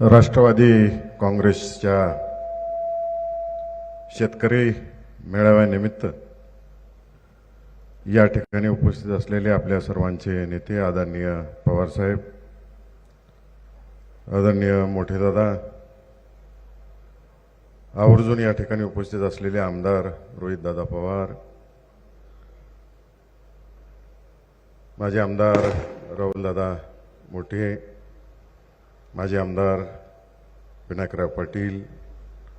राष्ट्रवादी काँग्रेसच्या शेतकरी मेळाव्यानिमित्त या ठिकाणी उपस्थित असलेले आपल्या सर्वांचे नेते आदरणीय पवारसाहेब आदरणीय मोठेदादा आवर्जून या ठिकाणी उपस्थित असलेले आमदार रोहितदादा पवार माझे आमदार राहुलदादा मोठे माझे आमदार विनायकराव पाटील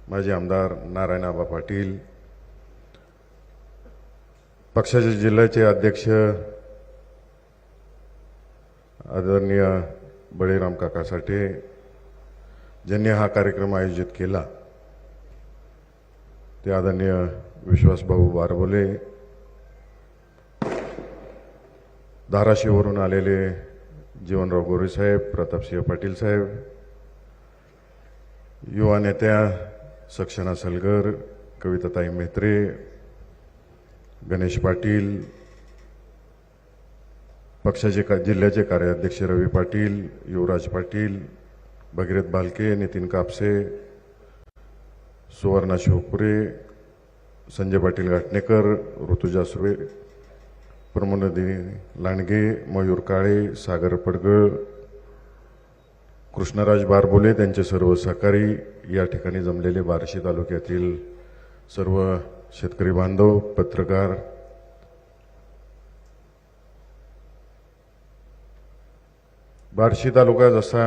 माझे आमदार नारायणाबा पाटील पक्षाचे जिल्ह्याचे अध्यक्ष आदरणीय बळीराम काका साठे ज्यांनी हा कार्यक्रम आयोजित केला. ते आदरणीय विश्वासभाऊ बारबोले धाराशिववरून आलेले जीवनराव गोरे साहेब प्रतापसिंह पाटील साहेब युवा नेत्या सक्षना सलगर कविताताई मेत्रे गणेश पाटील पक्षाचे का जिल्ह्याचे कार्याध्यक्ष रवी पाटील युवराज पाटील भगीरथ बालके नितीन कापसे सुवर्णा शिवपुरे संजय पाटील घाटणेकर ऋतुजा सुरे प्रमोदनी लांडगे मयूर काळे सागर पडगळ कृष्णराज बारबोले त्यांचे सर्व सहकारी या ठिकाणी जमलेले बार्शी तालुक्यातील सर्व शेतकरी बांधव पत्रकार बार्शी तालुका जसा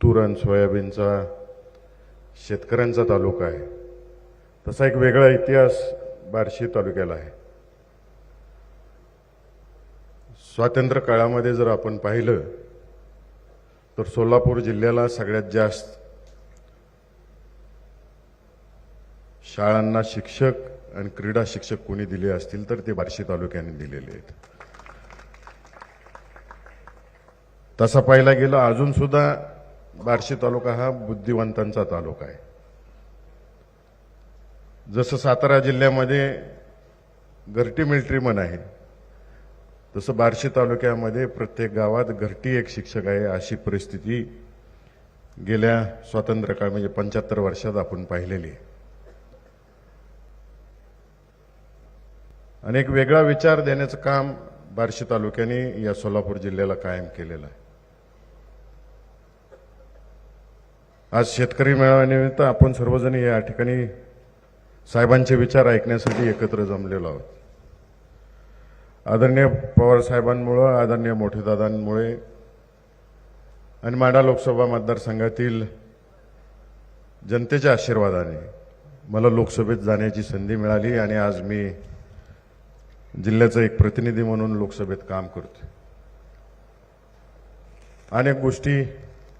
तूर आणि सोयाबीनचा शेतकऱ्यांचा तालुका आहे तसा एक वेगळा इतिहास बार्शी तालुक्याला आहे. स्वातंत्र्य काळामध्ये जर आपण पाहिलं तर सोलापूर जिल्ह्याला सगळ्यात जास्त शाळांना शिक्षक आणि क्रीडा शिक्षक कोणी दिले असतील तर ते बार्शी तालुक्याने दिलेले आहेत. तसा पाहिला गेला अजून सुद्धा बार्शी तालुका हा बुद्धिवंतांचा तालुका आहे. जसं सातारा जिल्ह्यामध्ये घरटी मिलिटरी मन आहे तसं बार्शी तालुक्यामध्ये प्रत्येक गावात घरटी एक शिक्षक आहे अशी परिस्थिती गेल्या स्वातंत्र्य काळ म्हणजे पंच्याहत्तर वर्षात आपण पाहिलेली आणि एक वेगळा विचार देण्याचं काम बार्शी तालुक्याने या सोलापूर जिल्ह्याला कायम केलेलं आहे. आज शेतकरी मेळाव्यानिमित्त आपण सर्वजण या ठिकाणी साहेबांचे विचार ऐकण्यासाठी एकत्र जमलेलो आहोत. आदरणीय पवार साहेबांमुळं आदरणीय मोठेदादांमुळे आणि माडा लोकसभा मतदारसंघातील जनतेच्या आशीर्वादाने मला लोकसभेत जाण्याची संधी मिळाली आणि आज मी जिल्ह्याचा एक प्रतिनिधी म्हणून लोकसभेत काम करतो अनेक गोष्टी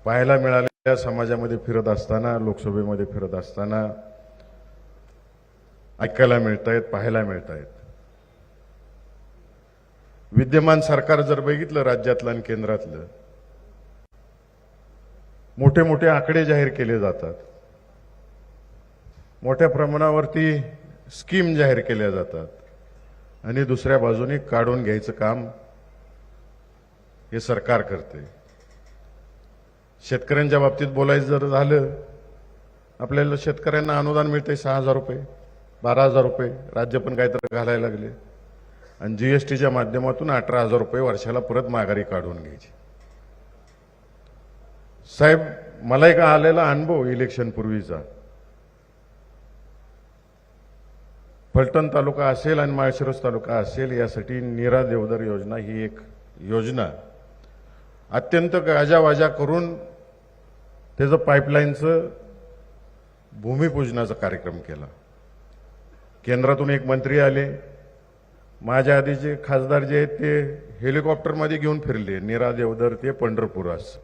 पाहायला मिळाल्या समाजामध्ये फिरत असताना लोकसभेमध्ये फिरत असताना ऐकायला मिळत आहेत पाहायला मिळत आहेत विद्यमान सरकार जर बघितलं राज्यातलं आणि केंद्रातलं मोठे मोठे आकडे जाहीर केले जातात. मोठ्या प्रमाणावरती स्कीम जाहीर केल्या जातात. आणि दुसऱ्या बाजूने काढून घ्यायचं काम हे सरकार करते. शेतकऱ्यांच्या बाबतीत बोलायचं जर झालं आपल्याला शेतकऱ्यांना अनुदान मिळते सहा हजार रुपये बारा हजार रुपये राज्य पण काहीतरी घालायला लागले. आणि जी एस टीच्या माध्यमातून अठरा हजार रुपये वर्षाला परत माघारी काढून घ्यायची. साहेब मला एक आलेला अनुभव इलेक्शन पूर्वीचा. फलटण तालुका असेल आणि माळशिरस तालुका असेल यासाठी नीरा देवदर योजना ही एक योजना. अत्यंत गाजावाजा करून त्याचं पाईपलाईनचं भूमिपूजनाचा कार्यक्रम केला. केंद्रातून एक मंत्री आले. माझ्या आधीचे खासदार जे आहेत ते हेलिकॉप्टरमध्ये घेऊन फिरले नीरा देवदर ते पंढरपुरास.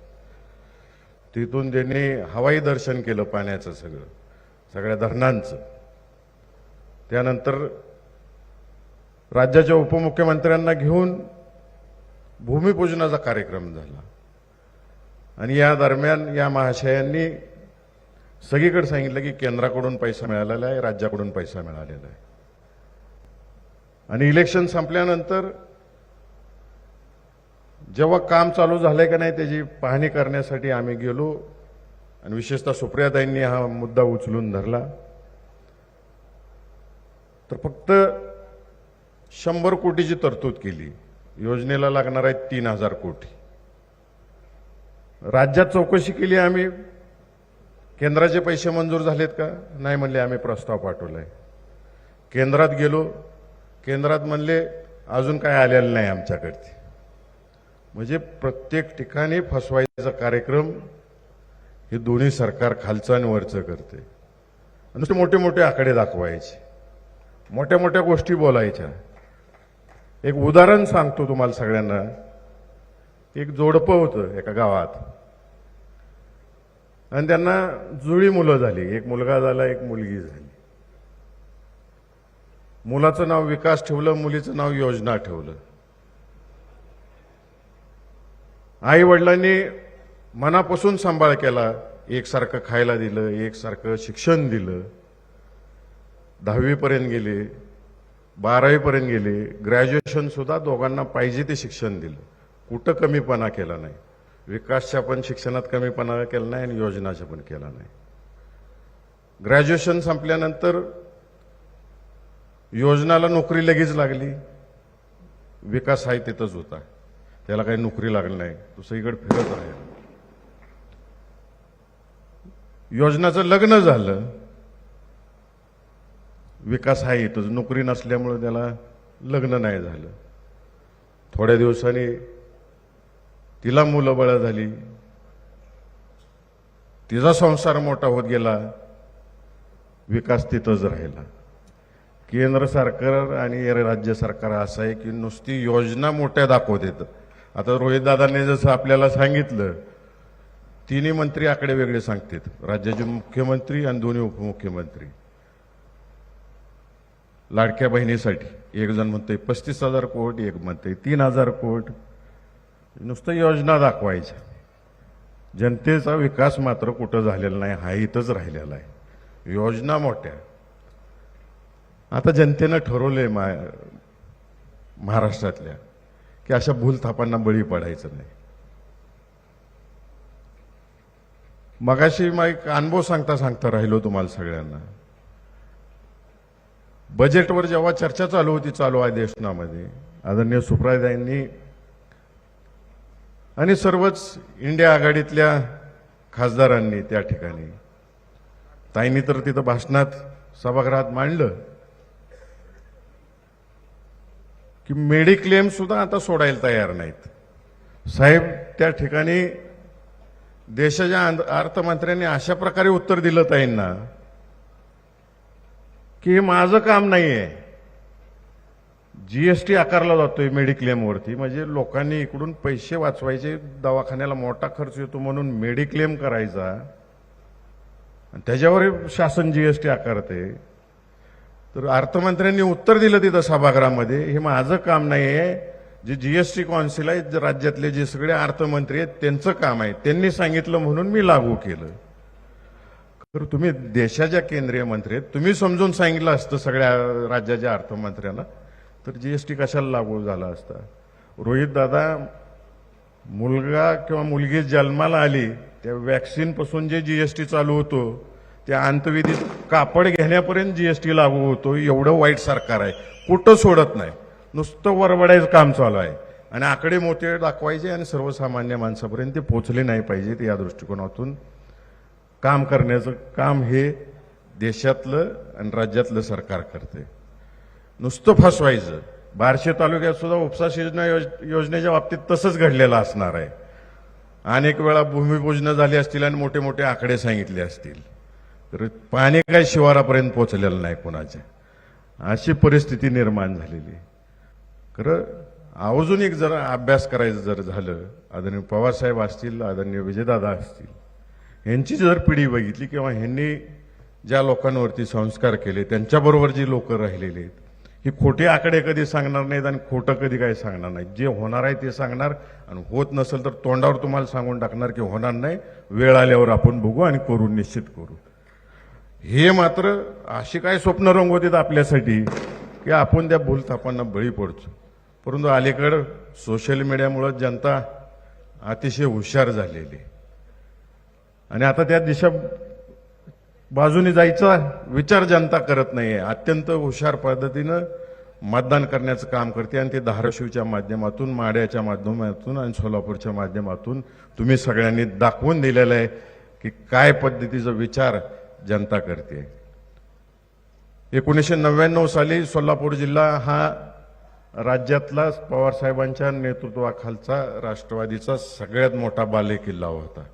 तिथून त्यांनी हवाई दर्शन केलं पाण्याचं सगळं सगळ्या धरणांचं. त्यानंतर राज्याच्या उपमुख्यमंत्र्यांना घेऊन भूमिपूजनाचा कार्यक्रम झाला. आणि या दरम्यान या महाशयांनी सगळीकडे सांगितलं की केंद्राकडून पैसा मिळालेला आहे राज्याकडून पैसा मिळालेला आहे. आणि इलेक्शन संपल्यानंतर जेव्हा काम चालू झालंय का नाही त्याची पाहणी करण्यासाठी आम्ही गेलो. आणि विशेषतः सुप्रियाताईंनी हा मुद्दा उचलून धरला. तर फक्त शंभर कोटीची तरतूद केली. योजनेला लागणार आहे तीन हजार कोटी. राज्यात चौकशी केली आम्ही. केंद्राचे पैसे मंजूर झालेत का? नाही म्हणले आम्ही प्रस्ताव पाठवलाय. केंद्रात गेलो. केंद्रात म्हणले अजून काय आलेलं नाही आमच्याकडे म्हणजे प्रत्येक ठिकाणी फसवायचा कार्यक्रम हे दोन्ही सरकार खालचं आणि वरचं करते. नुसते मोठे मोठे आकडे दाखवायचे. मोठ्या मोठ्या गोष्टी बोलायच्या. एक उदाहरण सांगतो तुम्हाला सगळ्यांना. एक जोडपं होतं एका गावात. आणि त्यांना जुळी मुलं झाली. एक मुलगा झाला एक मुलगी झाली. मुलाचं नाव विकास ठेवलं मुलीचं नाव योजना ठेवलं. आई वडिलांनी मनापासून सांभाळ केला एकसारखं खायला दिलं एकसारखं शिक्षण दिलं. दहावीपर्यंत गेले बारावीपर्यंत गेले ग्रॅज्युएशन सुद्धा दोघांना पाहिजे ते शिक्षण दिलं. कुठं कमीपणा केला नाही. विकासच्या पण शिक्षणात कमीपणा केला नाही आणि योजनाच्या पण केला नाही. ग्रॅज्युएशन संपल्यानंतर योजनाला नोकरी लगेच लागली. विकास हा तिथंच होता. त्याला काही नोकरी लागली नाही. तो सगळीकडे फिरत राहिला. योजनाचं लग्न झालं. विकास आहे इथंच. नोकरी नसल्यामुळे त्याला लग्न नाही झालं. थोड्या दिवसांनी तिला मुलं बळ झाली. तिचा संसार मोठा होत गेला. विकास तिथंच राहिला. केंद्र सरकार आणि राज्य सरकार असं आहे की नुसती योजना मोठ्या दाखवत येतं आता रोहितदादांनी जसं आपल्याला सांगितलं तिन्ही मंत्री आकडे वेगळे सांगतात. राज्याचे मुख्यमंत्री आणि दोन्ही उपमुख्यमंत्री. लाडक्या बहिणीसाठी. एक जण म्हणतोय पस्तीस हजार कोट एक म्हणतोय तीन हजार कोट. नुसतं योजना दाखवायच्या. जनतेचा विकास मात्र कुठं झालेला नाही हा इथंच राहिलेला आहे. योजना मोठ्या. आता जनतेनं ठरवलंय मा महाराष्ट्रातल्या की अशा भूलथापांना बळी पडायचं नाही. मगाशी मग एक अनुभव सांगता सांगता राहिलो तुम्हाला सगळ्यांना. बजेटवर जेव्हा चर्चा चालू होती चालू अधिवेशनामध्ये आदरणीय सुप्रायदायांनी आणि सर्वच इंडिया आघाडीतल्या खासदारांनी त्या ठिकाणी ताईंनी तर तिथं भाषणात सभागृहात मांडलं. की मेडिक्लेम सुद्धा आता सोडायला तयार नाहीत. साहेब त्या ठिकाणी देशाच्या अर्थमंत्र्यांनी अशा प्रकारे उत्तर दिलं ताईंना की हे माझं काम नाही आहे जीएसटी आकारला जातोय मेडिक्लेमवरती म्हणजे लोकांनी इकडून पैसे वाचवायचे दवाखान्याला मोठा खर्च येतो म्हणून मेडिक्लेम करायचा. आणि त्याच्यावर शासन जीएसटी आकारते. तर अर्थमंत्र्यांनी उत्तर दिलं तिथं सभागृहामध्ये हे माझं काम नाही आहे जे जीएसटी कौन्सिल आहे राज्यातले जे सगळे अर्थमंत्री आहेत त्यांचं काम आहे. त्यांनी सांगितलं म्हणून मी लागू केलं. तर तुम्ही देशाच्या केंद्रीय मंत्री आहेत. तुम्ही समजून सांगितलं असतं सगळ्या राज्याच्या अर्थमंत्र्यांना. तर जीएसटी कशाला लागू झाला असता? रोहित दादा मुलगा किंवा मुलगी जन्माला आली त्या वॅक्सिनपासून जे जी जे जीएसटी चालू होतो त्या अंतविधीत कापड घेण्यापर्यंत जीएसटी लागू होतो. एवढं वाईट सरकार आहे. कुठं सोडत नाही. नुसतं वरवडायचं काम चालू आहे. आणि आकडे मोठे दाखवायचे आणि सर्वसामान्य माणसापर्यंत ते पोचले नाही पाहिजेत या दृष्टिकोनातून. काम करण्याचं काम हे देशातलं आणि राज्यातलं सरकार करते. नुसतं फसवायचं. बारशे तालुक्यात सुद्धा उपसा योजना योज- योजनेच्या बाबतीत तसंच घडलेलं असणार आहे. अनेक वेळा भूमिपूजनं झाली असतील आणि मोठे मोठे आकडे सांगितले असतील. तर पाणी काय शिवारापर्यंत पोचलेलं नाही कोणाच्या. अशी परिस्थिती निर्माण झालेली आहे. खरं अजून एक जर अभ्यास करायचं जर झालं आदरणीय पवारसाहेब असतील आदरणीय विजयदादा असतील यांची जर पिढी बघितली किंवा ह्यांनी ज्या लोकांवरती संस्कार केले त्यांच्याबरोबर जी लोक राहिलेली आहेत ही खोटे आकडे कधी सांगणार नाहीत आणि खोटं कधी काही सांगणार नाहीत. जे होणार आहे ते सांगणार आणि होत नसेल तर तोंडावर तुम्हाला सांगून टाकणार की होणार नाही. वेळ आल्यावर आपण बघू आणि करू निश्चित करू. हे मात्र अशी काय स्वप्न रंगवतात आपल्यासाठी की आपण त्या भूलथापांना बळी पडतो. परंतु अलीकडं सोशल मीडियामुळं जनता अतिशय हुशार झालेली आणि आता त्या दिशा बाजूने जायचा विचार जनता करत नाही आहे अत्यंत हुशार पद्धतीनं मतदान करण्याचं काम करते आणि ते धाराशिवच्या माध्यमातून माड्याच्या माध्यमातून आणि सोलापूरच्या माध्यमातून तुम्ही सगळ्यांनी दाखवून दिलेलं आहे की काय पद्धतीचा विचार जनता करते एकोणीसशे नव्याण्णव साली सोलापूर जिल्हा हा राज्यातला पवारसाहेबांच्या नेतृत्वाखालचा राष्ट्रवादीचा सगळ्यात मोठा बालेकिल्ला होता.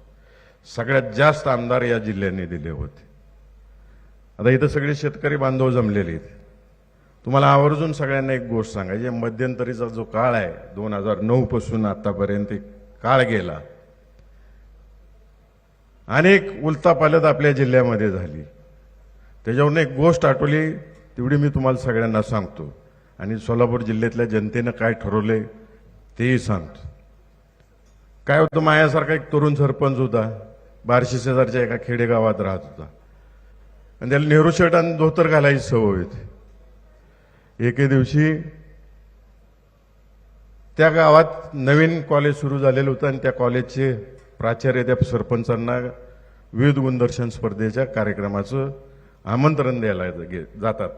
सगळ्यात जास्त आमदार या जिल्ह्याने दिले होते. आता इथं सगळे शेतकरी बांधव जमलेले आहेत. तुम्हाला आवर्जून सगळ्यांना एक गोष्ट सांगायची मध्यंतरीचा जो काळ आहे दोन हजार नऊ पासून आतापर्यंत काळ गेला. अनेक उलतापालत आपल्या जिल्ह्यामध्ये झाली. त्याच्यावरून एक गोष्ट आठवली तेवढी मी तुम्हाला सगळ्यांना सांगतो. आणि सोलापूर जिल्ह्यातल्या जनतेनं काय ठरवले तेही सांगतो. काय होतं माझ्यासारखा एक तरुण सरपंच होता. बार्शी शेजारच्या एका खेडेगावात राहत होता. आणि त्याला नेहरू शर्ट आणि धोतर घालायची सवय होती. एके दिवशी त्या गावात नवीन कॉलेज सुरू झालेलं होतं आणि त्या कॉलेजचे प्राचार्य त्या सरपंचांना विविध गुणदर्शन स्पर्धेच्या कार्यक्रमाचं आमंत्रण द्यायला गे- जातात.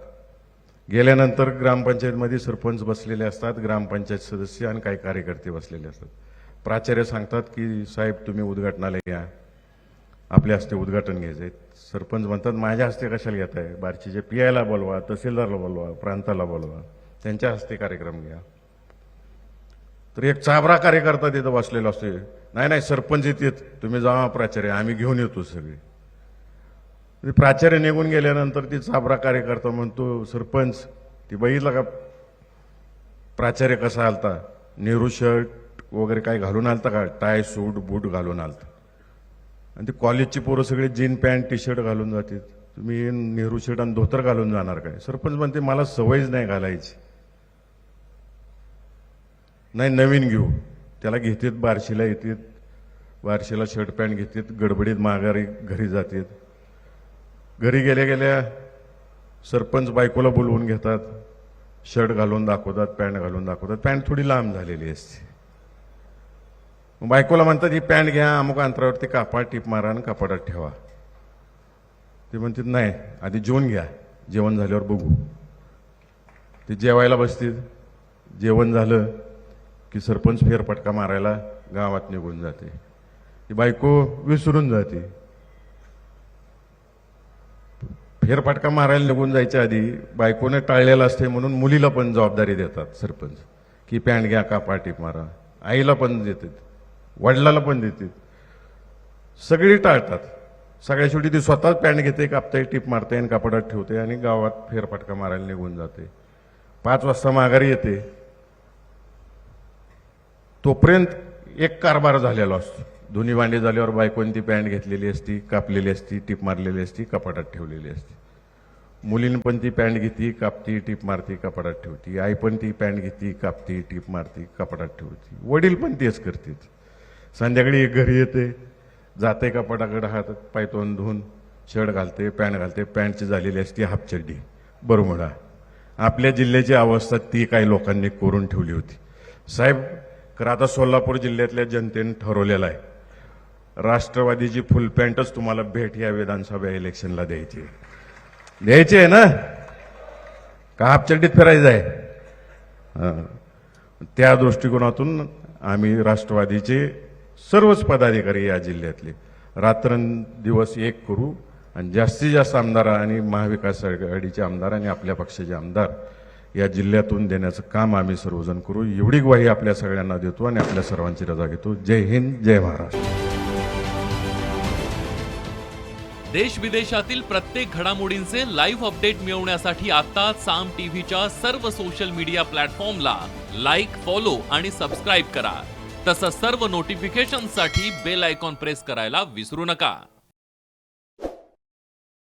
गेल्यानंतर ग्रामपंचायतमध्ये सरपंच बसलेले असतात ग्रामपंचायत सदस्य आणि काही कार्यकर्ते बसलेले असतात. प्राचार्य सांगतात की साहेब तुम्ही उद्घाटनाला या. आपल्या हस्ते उद्घाटन घ्यायचं आहे. सरपंच म्हणतात माझ्या हस्ते कशाला घेत आहे बारशीचे पीआयला बोलवा तहसीलदारला बोलवा प्रांताला बोलवा. त्यांच्या हस्ते कार्यक्रम घ्या. तर एक चाबरा कार्यकर्ता तिथं बसलेला असतो नाही नाही सरपंच येतात तुम्ही जावा प्राचार्य आम्ही घेऊन येतो सगळे. प्राचार्य निघून गेल्यानंतर ती चाबरा कार्यकर्ता म्हणतो सरपंच ती बघितलं का? प्राचार्य कसा आलता? नेहरू शर्ट वगैरे काय घालून आलता का? टाय सूट बूट घालून आलता. आणि ते कॉलेजची पोरं सगळे जीन पॅन्ट टी शर्ट घालून जातात. तुम्ही नेहरू शर्ट आणि धोतर घालून जाणार काय? सरपंच म्हणते मला सवयच नाही घालायची. नाही नवीन घेऊ त्याला घेतात बारशीला येतात. बारशीला शर्ट पॅन्ट घेतात गडबडीत माघारी घरी जातात. घरी गेल्या गेल्या सरपंच बायकोला बोलवून घेतात. शर्ट घालून दाखवतात पॅन्ट घालून दाखवतात. पॅन्ट थोडी लांब झालेली असते. बायकोला म्हणतात ही पॅन्ट घ्या अमुक अंतरावरती कापड टीप मारा आणि कपाटात ठेवा. ते म्हणतात नाही आधी जेवण घ्या. जेवण झाल्यावर बघू. ते जेवायला बसतील. जेवण झालं की सरपंच फेरफटका मारायला गावात निघून जाते. ती बायको विसरून जाते. फेरफटका मारायला निघून जायच्या आधी बायकोने टाळलेलं असते म्हणून मुलीला पण जबाबदारी देतात सरपंच. की पॅन्ट घ्या का पाटीप मारा. आईला पण देतात. वडिलाला पण देतात. सगळी टाळतात. सगळ्या शेवटी ती स्वतःच पॅन्ट घेते कापते टीप मारते आणि कापडात ठेवते आणि गावात फेरफटका मारायला निघून जाते. पाच वाजता माघारी येते. तोपर्यंत एक कारभार झालेला असतो. धुनी भांडी झाल्यावर बायकोनी ती पॅन्ट घेतलेली असती कापलेली असती टीप मारलेली असती कपाटात ठेवलेली असती. मुलीनं पण ती पॅन्ट घेती कापती टीप मारती कपाटात ठेवती. आई पण ती पॅन्ट घेती कापती टीप मारती कपाटात ठेवती. वडील पण तेच करतात संध्याकाळी एक घरी येते जाते कपाटाकडे हात पायतोन धुवून शर्ट घालते पॅन्ट घालते. पॅन्टची झालेली असती हाफचड्डी म्हणा आपल्या जिल्ह्याची अवस्था ती काही लोकांनी करून ठेवली होती. साहेब खरं आता सोलापूर जिल्ह्यातल्या जनतेनं ठरवलेलं आहे. राष्ट्रवादीची फुल पॅन्टच तुम्हाला भेट या विधानसभा इलेक्शनला द्यायची आहे. द्यायची आहे ना? का हापचड्डीत फिरायचं आहे? त्या दृष्टिकोनातून आम्ही राष्ट्रवादीचे सर्वच पदाधिकारी या जिल्ह्यातले. रात्रंदिवस एक करू आणि जास्तीत जास्त आमदार आणि महाविकास आघाडीचे आमदार आणि आपल्या पक्षाचे आमदार या जिल्ह्यातून देण्याचं काम आम्ही सर्वजण करू. एवढी ग्वाही आपल्या सगळ्यांना देतो आणि आपल्या सर्वांची रजा घेतो. जय हिंद जय महाराष्ट्र. देश विदेशातील प्रत्येक घडामोडींचे लाईव्ह अपडेट मिळवण्यासाठी आता साम टीव्हीच्या सर्व सोशल मीडिया प्लॅटफॉर्मला लाईक फॉलो आणि सबस्क्राईब करा. तसंच सर्व नोटिफिकेशनसाठी बेल आयकॉन प्रेस करायला विसरू नका.